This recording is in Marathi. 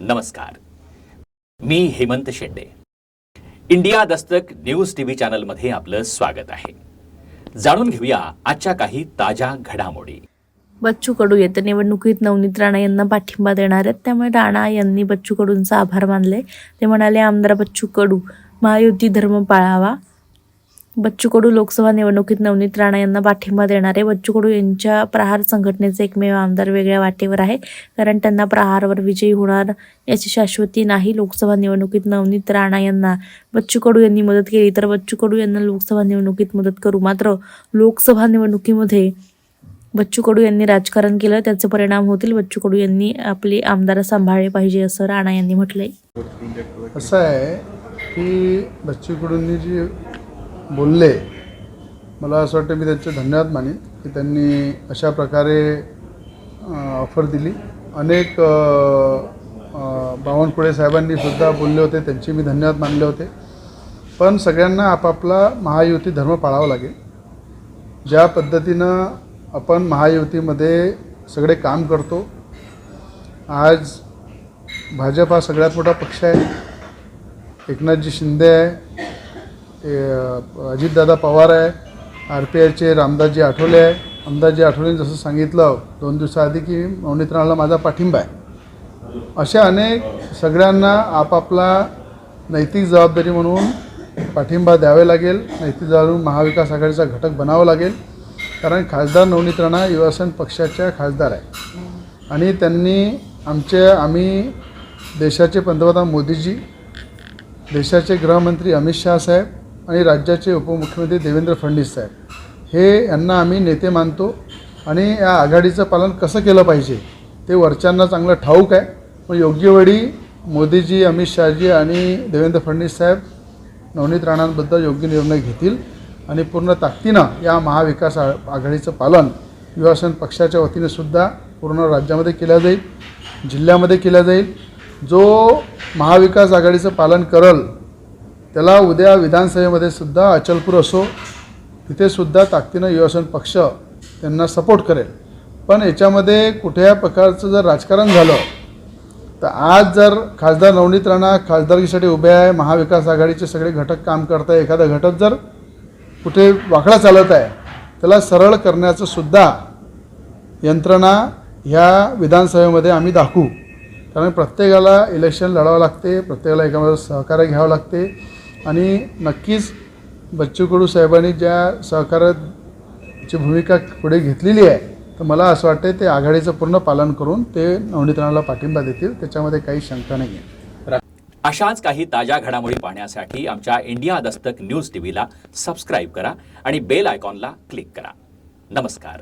नमस्कार. मी Hemant Shende. India Dastak news TV चॅनलमध्ये आपलं स्वागत आहे. जाणून घेऊया आजच्या काही ताज्या घडामोडी. बच्चू कडू येत्या निवडणुकीत नवनीत राणा यांना पाठिंबा देणार आहेत. त्यामुळे राणा यांनी बच्चू कडूंचा आभार मानले. ते म्हणाले आमदार बच्चू कडू महायुती धर्म पाळावा. बच्चू कडू लोकसभा निवडणुकीत नवनीत राणा यांना पाठिंबा देणारे बच्चू कडू यांच्या प्रहार संघटनेचे एकमेव आमदार वेगळ्या वाटेवर आहे. कारण त्यांना प्रहारवर विजयी होणार याची शाश्वती नाही. लोकसभा निवडणुकीत नवनीत राणा यांना बच्चू कडू यांनी मदत केली तर बच्चू कडू यांना लोकसभा निवडणुकीत मदत करू. मात्र लोकसभा निवडणुकीमध्ये बच्चू कडू यांनी राजकारण केलं त्याचे परिणाम होतील. बच्चू कडू यांनी आपले आमदार सांभाळले पाहिजे असं राणा यांनी म्हटलंय. असं आहे की बच्चू कडूंनी जी बोलले मला असं वाटतं मी त्यांचे धन्यवाद मानेन की त्यांनी अशा प्रकारे ऑफर दिली. अनेक बावनकुळे साहेबांनी सुद्धा बोलले होते त्यांचे मी धन्यवाद मानले होते. पण सगळ्यांना आपापला महायुती धर्म पाळावा लागेल. ज्या पद्धतीनं आपण महायुतीमध्ये सगळे काम करतो आज भाजप हा सगळ्यात मोठा पक्ष आहे. एकनाथजी शिंदे आहे. ते अजितदादा पवार आहे आर पी आयचे रामदासजी आठवले आहे. रामदासजी आठवलेंनी जसं सांगितलं दोन दिवसाआधी की नवनीत राणाला माझा पाठिंबा आहे. अशा अनेक सगळ्यांना आपापला नैतिक जबाबदारी म्हणून पाठिंबा द्यावे लागेल. नैतिक जबाबदारी महाविकास आघाडीचा घटक बनावा लागेल. कारण खासदार नवनीत राणा युवासेन पक्षाच्या खासदार आहे. आणि त्यांनी आमचे आम्ही देशाचे पंतप्रधान मोदीजी देशाचे गृहमंत्री अमित शहा साहेब आणि राज्याचे उपमुख्यमंत्री देवेंद्र फडणवीस साहेब. हे यांना आम्ही नेते मानतो आणि या आघाडीचं पालन कसं केलं पाहिजे ते वरच्यांना चांगलं ठाऊक आहे. मग योग्य वेळी मोदीजी अमित शहाजी आणि देवेंद्र फडणवीस साहेब नवनीत राणांबद्दल योग्य निर्णय घेतील आणि पूर्ण ताकदीनं या महाविकास आ- आघाडीचं पालन युवासेन पक्षाच्या वतीने सुद्धा पूर्ण राज्यामध्ये केलं जाईल जिल्ह्यामध्ये केलं जाईल. जो महाविकास आघाडीचं पालन करल त्याला उद्या विधानसभेमध्ये सुद्धा अचलपूर असो तिथे सुद्धा ताकदीनं युवासेन पक्ष त्यांना सपोर्ट करेल. पण याच्यामध्ये कुठल्या प्रकारचं जर राजकारण झालं तर आज जर खासदार नवनीत राणा खासदारकीसाठी उभे आहे महाविकास आघाडीचे सगळे घटक काम करत आहे एखादा घटक जर कुठे वाकडा चालत आहे त्याला सरळ करण्याचं सुद्धा यंत्रणा ह्या विधानसभेमध्ये आम्ही दाखवू. कारण प्रत्येकाला इलेक्शन लढावं लागते प्रत्येकाला एकामध्ये सहकार्य घ्यावं लागते. आणि नक्कीच बच्चू कडू साहेबांनी ज्या सहकाराची भूमिका पुढे घेतलेली आहे तर मला असं वाटतं ते आघाडीचं पूर्ण पालन करून ते नवनीतरणाला पाठिंबा देतील त्याच्यामध्ये काही शंका नाही आहे अशाच काही ताज्या घडामोडी पाहण्यासाठी आमच्या इंडिया दस्तक न्यूज टीव्हीला सबस्क्राईब करा आणि बेल आयकॉनला क्लिक करा. नमस्कार.